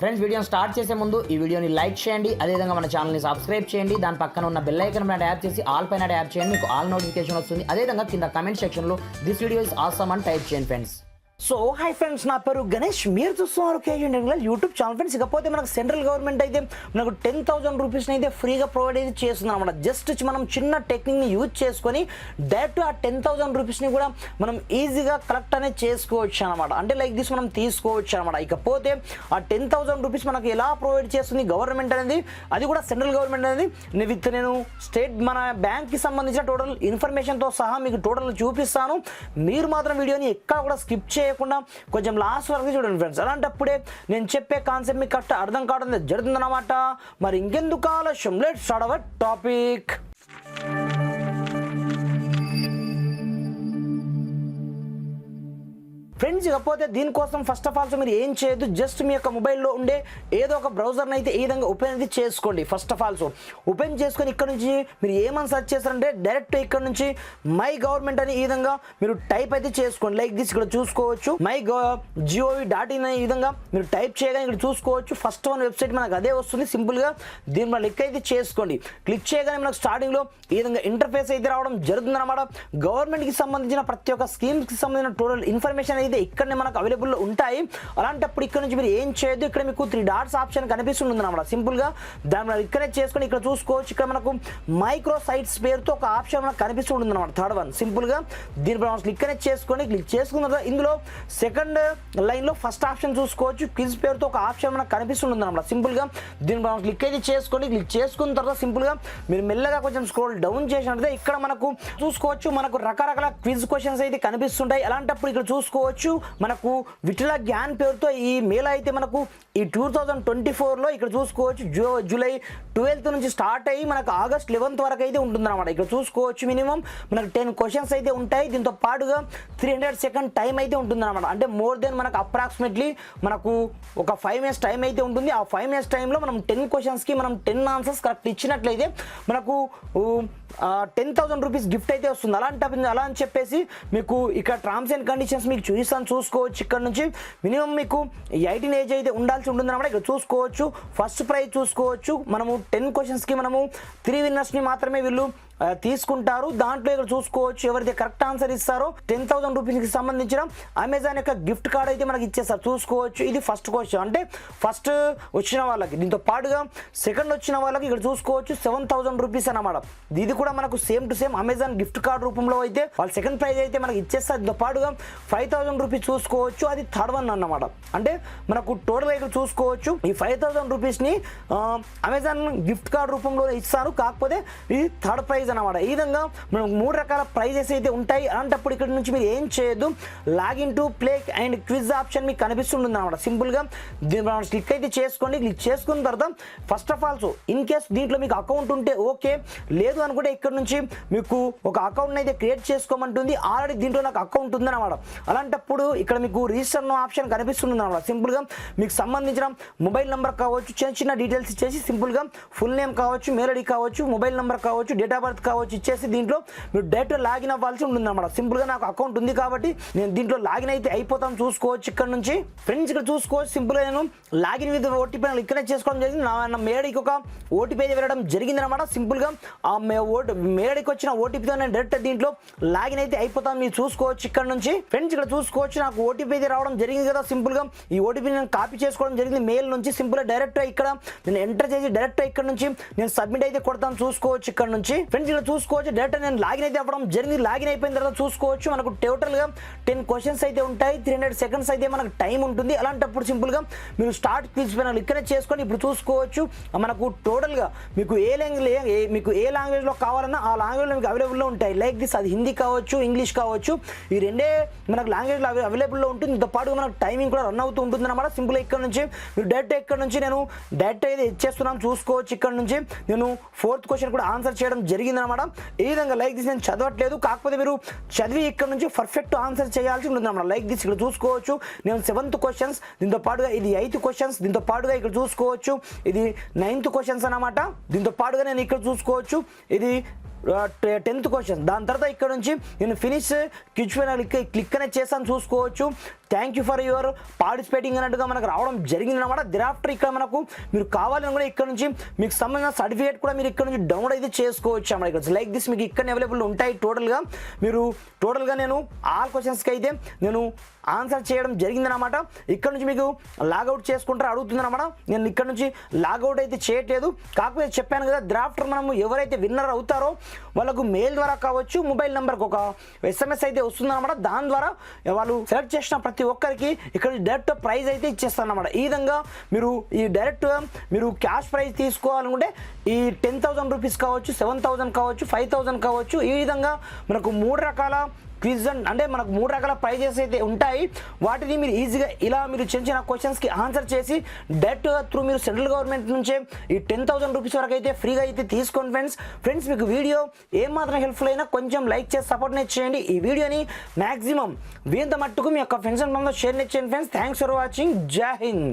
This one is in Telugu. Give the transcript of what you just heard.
ఫ్రెండ్స్ వీడియోని స్టార్ట్ చేసే ముందు ఈ వీడియోని లైక్ చేయండి. అదేవిధంగా మన ఛానల్ని సబ్స్క్రైబ్ చేయండి. దాని పక్కన ఉన్న బెల్ ఐకన్ పైన యాప్ చేసి ఆల్ పైన యాప్ చేయండి. మీకు ఆల్ నోటిఫికేషన్ వస్తుంది. అదేవిధంగా కింద కమెంట్ సెక్షన్లో దిస్ వీడియో ఇస్ ఆసమ్ అని టైప్ చేయండి ఫ్రెండ్స్ సో హై ఫ్రెండ్స్ నా పేరు గణేష్. మీరు చూస్తున్నారు కేజీ యూట్యూబ్ ఛానల్ ఫ్రెండ్స్ ఇకపోతే మనకు సెంట్రల్ గవర్నమెంట్ అయితే మనకు టెన్ థౌసండ్ రూపీస్ని అయితే ఫ్రీగా ప్రొవైడ్ అయితే చేస్తుంది అనమాట జస్ట్ మనం చిన్న టెక్నిక్ని యూజ్ చేసుకొని డైరెక్ట్ ఆ టెన్ థౌసండ్ రూపీస్ని కూడా మనం ఈజీగా కలెక్ట్ అనేది చేసుకోవచ్చు అనమాట అంటే లైక్ దిస్ మనం తీసుకోవచ్చు అనమాట ఇకపోతే ఆ టెన్ థౌసండ్ రూపీస్ మనకు ఎలా ప్రొవైడ్ చేస్తుంది గవర్నమెంట్ అనేది? అది కూడా సెంట్రల్ గవర్నమెంట్ అనేది. విత్ నేను స్టేట్ మన బ్యాంక్కి సంబంధించిన టోటల్ ఇన్ఫర్మేషన్తో సహా మీకు టోటల్ చూపిస్తాను. మీరు మాత్రం వీడియోని ఎక్కడ కూడా స్కిప్ చేయకుండా కొంచెం లాస్ట్ వరకు చూడండి ఫ్రెండ్స్ అలాంటప్పుడే నేను చెప్పే కాన్సెప్ట్ మీకు కరెక్ట్ అర్థం కావడం జరుగుతుందన్నమాట. మరి ఇంకెందుకు ఆలస్యం? Let start our topic friends ఇకపోతే దీనికోసం ఫస్ట్ ఆఫ్ ఆల్ మీరు ఏం చేయొద్దు జస్ట్ మీ యొక్క మొబైల్లో ఉండే ఏదో ఒక బ్రౌజర్ని అయితే ఈ విధంగా ఓపెన్ అయితే చేసుకోండి ఫస్ట్ ఆఫ్ ఆల్సో ఓపెన్ చేసుకొని ఇక్కడ నుంచి మీరు ఏమని సెర్చ్ చేస్తారంటే డైరెక్ట్ ఇక్కడ నుంచి మై గవర్నమెంట్ అని ఈ విధంగా మీరు టైప్ అయితే చేసుకోండి. లైక్ దిస్ ఇక్కడ చూసుకోవచ్చు. మై జిఓవి డాట్ ఇన్ ఈ విధంగా మీరు టైప్ చేయగానే ఇక్కడ చూసుకోవచ్చు. ఫస్ట్ వన్ వెబ్సైట్ మనకు అదే వస్తుంది. సింపుల్గా దీని మన క్లిక్ అయితే చేసుకోండి. క్లిక్ చేయగానే మనకు స్టార్టింగ్లో ఈ విధంగా ఇంటర్ఫేస్ అయితే రావడం జరుగుతుంది అనమాట గవర్నమెంట్కి సంబంధించిన ప్రతి ఒక్క స్కీమ్స్కి సంబంధించిన టోటల్ ఇన్ఫర్మేషన్ అయితే ఇక్కడనే మనకు అవైలబుల్ ఉంటాయి. అలాంటప్పుడు ఇక్కడ నుంచి మీరు ఏం చేయొద్దు. ఇక్కడ మీకు త్రీ డాట్స్ ఆప్షన్ కనిపిస్తుంది అనమాట సింపుల్గా దాని మనం ఇక్కడే చేసుకొని ఇక్కడ చూసుకోవచ్చు. ఇక్కడ మనకు మైక్రో సైట్స్ పేరుతో ఒక ఆప్షన్ మనకు కనిపిస్తుంది అనమాట థర్డ్ వన్ సింపుల్గా దీని మనం క్లిక్ అనేది చేసుకొని క్లిక్ చేసుకున్న తర్వాత ఇందులో సెకండ్ లైన్లో ఫస్ట్ ఆప్షన్ చూసుకోవచ్చు. క్విజ్ పేరుతో ఒక ఆప్షన్ మనకు కనిపిస్తుంది అనమాట సింపుల్గా దీని మనం క్లిక్ అయితే చేసుకొని క్లిక్ చేసుకున్న తర్వాత సింపుల్గా మీరు మెల్లగా కొంచెం స్క్రోల్ డౌన్ చేసినట్లయితే ఇక్కడ మనకు చూసుకోవచ్చు. మనకు రకరకాల క్విజ్ క్వశ్చన్స్ అయితే కనిపిస్తుంటాయి. అలాంటప్పుడు ఇక్కడ చూసుకోవచ్చు. మనకు విఠల గ్యాన్ పేరుతో ఈ మేళ అయితే మనకు ఈ టూ థౌజండ్ ట్వంటీ ఫోర్లో ఇక్కడ చూసుకోవచ్చు. జూ జూలై ట్వెల్త్ నుంచి స్టార్ట్ అయ్యి మనకు ఆగస్ట్ లెవెన్త్ వరకు అయితే ఉంటుందన్నమాట. ఇక్కడ చూసుకోవచ్చు మినిమం మనకు టెన్ క్వశ్చన్స్ అయితే ఉంటాయి. దీంతో పాటుగా త్రీ హండ్రెడ్ సెకండ్ టైం అయితే ఉంటుందన్నమాట. అంటే మోర్ దెన్ మనకు అప్రాక్సిమేట్లీ మనకు ఒక ఫైవ్ మినిట్స్ టైం అయితే ఉంటుంది. ఆ ఫైవ్ మినిట్స్ టైంలో మనం టెన్ క్వశ్చన్స్కి మనం టెన్ ఆన్సర్స్ కరెక్ట్ ఇచ్చినట్లయితే మనకు టెన్ థౌసండ్ రూపీస్ గిఫ్ట్ అయితే వస్తుంది. అలాంటి అలా అని చెప్పేసి మీకు ఇక్కడ టర్మ్స్ అండ్ కండిషన్స్ మీకు చూపిస్తాను చూసుకోవచ్చు. ఇక్కడ నుంచి మినిమం మీకు ఎయిటీన్ ఏజ్ అయితే ఉండాల్సి ఉంటుంది అనమాట ఇక్కడ చూసుకోవచ్చు. ఫస్ట్ ప్రైజ్ చూసుకోవచ్చు. మనము టెన్ క్వశ్చన్స్కి మనము త్రీ విన్నర్స్ని మాత్రమే వీళ్ళు తీసుకుంటారు. దాంట్లో ఇక్కడ చూసుకోవచ్చు ఎవరైతే కరెక్ట్ ఆన్సర్ ఇస్తారో. టెన్ థౌసండ్ రూపీస్కి సంబంధించిన అమెజాన్ యొక్క గిఫ్ట్ కార్డ్ అయితే మనకి ఇచ్చేస్తారు. చూసుకోవచ్చు. ఇది ఫస్ట్ క్వశ్చన్ అంటే ఫస్ట్ వచ్చిన వాళ్ళకి దీంతో పాటుగా సెకండ్ వచ్చిన వాళ్ళకి ఇక్కడ చూసుకోవచ్చు సెవెన్ థౌసండ్ రూపీస్ అన్నమాట. ఇది కూడా మనకు same to same Amazon gift card రూపంలో అయితే వాళ్ళు సెకండ్ ప్రైజ్ అయితే మనకి ఇచ్చేస్తారు. దీంతో పాటుగా ఫైవ్ థౌసండ్ రూపీస్ చూసుకోవచ్చు. అది థర్డ్ వన్ అన్నమాట. అంటే మనకు టోటల్ ఇక్కడ చూసుకోవచ్చు. ఈ ఫైవ్ థౌసండ్ రూపీస్ని అమెజాన్ గిఫ్ట్ కార్డ్ రూపంలో ఇస్తారు. కాకపోతే ఇది థర్డ్ ప్రైజ్ అనమాట ఈ విధంగా మనకు మూడు రకాల ప్రైజెస్ అయితే ఉంటాయి. అలాంటప్పుడు ఇక్కడ నుంచి మీరు ఏం చేయొద్దు. Login to play and quiz option మీకు కనిపిస్తుంటుంది అనమాట సింపుల్గా దీని క్లిక్ అయితే చేసుకోండి. క్లిక్ చేసుకున్న తర్వాత first of also in case దీంట్లో మీకు అకౌంట్ ఉంటే ఓకే లేదు అనుకుంటే ఇక్కడ నుంచి మీకు ఒక అకౌంట్ అయితే క్రియేట్ చేసుకోమంటుంది. ఆల్రెడీ దీంట్లో నాకు అకౌంట్ ఉందన్నమాట అలాంటప్పుడు ఇక్కడ మీకు రిజిస్టర్ ఆప్షన్ కనిపిస్తుంది అనమాట సింపుల్గా మీకు సంబంధించిన మొబైల్ నెంబర్ కావచ్చు చిన్న చిన్న డీటెయిల్స్ ఇచ్చేసి సింపుల్గా ఫుల్ నేమ్ కావచ్చు మెయిల్ ఐడి కావచ్చు మొబైల్ నెంబర్ కావచ్చు డేట్ ఆఫ్ బర్త్ కావచ్చు ఇచ్చేసి దీంట్లో మీరు డైరెక్ట్ లాగిన్ అవ్వాల్సి ఉంటుంది అనమాట సింపుల్గా నాకు అకౌంట్ ఉంది కాబట్టి నేను దీంట్లో లాగిన్ అయితే అయిపోతాం. చూసుకోవచ్చు ఇక్కడ నుంచి. ఫ్రెండ్స్ ఇక్కడ చూసుకోవచ్చు. సింపుల్గా నేను లాగిన్ విత్ ఓటీపీ ఇక్కడ చేసుకోవడం జరిగింది. నా మేడకి ఒక ఓటీపీ వెళ్ళడం జరిగింది అనమాట సింపుల్గా ఆ మే ఓటు మేడీకి వచ్చిన ఓటీపీతో నేను డైరెక్ట్ దీంట్లో లాగిన్ అయితే అయిపోతాం. మీరు చూసుకోవచ్చు ఇక్కడ నుంచి. ఫ్రెండ్స్ ఇక్కడ చూసుకోవచ్చు. నాకు ఓటీపీ అయితే రావడం జరిగింది కదా. సింపుల్గా ఈ ఓటీపీ నేను కాపీ చేసుకోవడం జరిగింది. మెయిల్ నుంచి సింపుల్గా డైరెక్ట్ ఇక్కడ నేను ఎంటర్ చేసి డైరెక్ట్ ఇక్కడ నుంచి నేను సబ్మిట్ అయితే కొడతాను. చూసుకోవచ్చు ఇక్కడ నుంచి. ఫ్రెండ్స్ ఇక్కడ చూసుకోవచ్చు. డైరెక్ట్ నేను లాగిన్ అయితే అవ్వడం జరిగింది. లాగిన్ అయిపోయిన తర్వాత చూసుకోవచ్చు. మనకు టోటల్గా టెన్ క్వశ్చన్స్ అయితే ఉంటాయి. త్రీ హండ్రెడ్ సెకండ్స్ అయితే మనకు టైం ఉంటుంది. అలాంటప్పుడు సింపుల్గా మీరు స్టార్ట్ క్విజ్ ఇక్కడే చేసుకొని ఇప్పుడు చూసుకోవచ్చు. మనకు టోటల్గా మీకు ఏ లాంగ్వేజ్ మీకు ఏ లాంగ్వేజ్లో కావాలన్నా ఆ లాంగ్వేజ్లో మీకు అవైలబుల్లో ఉంటాయి. లైక్ దిస్ అది హిందీ కావచ్చు ఇంగ్లీష్ కావచ్చు. ఈ రెండే మనకు లాంగ్వేజ్లో అవైలబుల్లో ఉంటుంది. ఇంత పాటు మనకు టైమింగ్ కూడా రన్ అవుతూ ఉంటుంది అనమాట సింపుల్ ఇక్కడ నుంచి మీరు డైరెక్ట్ ఇక్కడ నుంచి నేను డైరెక్ట్ అయితే ఇచ్చేస్తున్నాను చూసుకోవచ్చు ఇక్కడ నుంచి. నేను ఫోర్త్ క్వశ్చన్ కూడా ఆన్సర్ చేయడం జరిగింది అనమాట ఈ విధంగా లైక్ దిస్ నేను చదవట్లేదు. కాకపోతే మీరు చదివి ఇక్కడ నుంచి పర్ఫెక్ట్ ఆన్సర్ చేయాల్సి ఉంటుంది అనమాట లైక్ దిస్ ఇక్కడ చూసుకోవచ్చు. నేను సెవెంత్ క్వశ్చన్స్ దీంతో పాటుగా ఇది ఎయిత్ క్వశ్చన్స్ దీంతో పాటుగా ఇక్కడ చూసుకోవచ్చు. ఇది నైన్త్ క్వశ్చన్స్ అనమాట దీంతో పాటుగా నేను ఇక్కడ చూసుకోవచ్చు. ఇది టెన్త్ క్వశ్చన్ దాని తర్వాత ఇక్కడ నుంచి నేను ఫినిష్ క్విచ్ పైన క్లిక్ క్లిక్ అనేది చేస్తాను చూసుకోవచ్చు. Thank you for your participating అన్నట్టుగా మనకు రావడం జరిగింది అనమాట దిరాఫ్టర్ ఇక్కడ మనకు మీరు కావాలని కూడా ఇక్కడ నుంచి మీకు సంబంధించిన సర్టిఫికేట్ కూడా మీరు ఇక్కడ నుంచి డౌన్లోడ్ అయితే చేసుకోవచ్చు అన్నమాట. ఇక్కడ లైక్ దిస్ మీకు ఇక్కడ అవైలబుల్ ఉంటాయి టోటల్గా మీరు టోటల్గా నేను ఆల్ క్వశ్చన్స్కి అయితే నేను ఆన్సర్ చేయడం జరిగిందనమాట ఇక్కడ నుంచి మీకు లాగౌట్ చేసుకుంటారు అడుగుతుందన్నమాట నేను ఇక్కడ నుంచి లాగౌట్ అయితే చేయట్లేదు. కాకపోతే చెప్పాను కదా ద్రాఫ్టర్ మనము ఎవరైతే విన్నర్ అవుతారో వాళ్ళకు మెయిల్ ద్వారా కావచ్చు మొబైల్ నెంబర్కి ఒక ఎస్ఎంఎస్ అయితే వస్తుందన్నమాట. దాని ద్వారా వాళ్ళు సెలెక్ట్ చేసిన ప్రతి ఒక్కరికి ఇక్కడ డైరెక్ట్ ప్రైజ్ అయితే ఇచ్చేస్తారన్నమాట. ఈ విధంగా మీరు ఈ డైరెక్ట్ మీరు క్యాష్ ప్రైజ్ తీసుకోవాలనుకుంటే ఈ టెన్ థౌసండ్ రూపీస్ కావచ్చు సెవెన్ థౌసండ్ కావచ్చు ఫైవ్ థౌసండ్ కావచ్చు ఈ విధంగా మనకు మూడు రకాల క్విజ్ అంటే మనకు మూడు రకాల ప్రైజెస్ అయితే ఉంటాయి. వాటిని మీరు ఈజీగా ఇలా మీరు చిన్న చిన్న క్వశ్చన్స్కి ఆన్సర్ చేసి డైరెక్ట్గా త్రూ మీరు సెంట్రల్ గవర్నమెంట్ నుంచే ఈ టెన్ థౌసండ్ రూపీస్ వరకు అయితే ఫ్రీగా అయితే తీసుకోండి ఫ్రెండ్స్ ఫ్రెండ్స్ మీకు వీడియో ఏమాత్రం హెల్ప్ఫుల్ అయినా కొంచెం లైక్ చేసి సపోర్ట్ చేయండి ఈ వీడియోని మ్యాక్సిమం వీంత మట్టుకు మీ యొక్క ఫ్రెండ్స్ అండ్ షేర్ చేయండి friends thanks for watching Jai Hind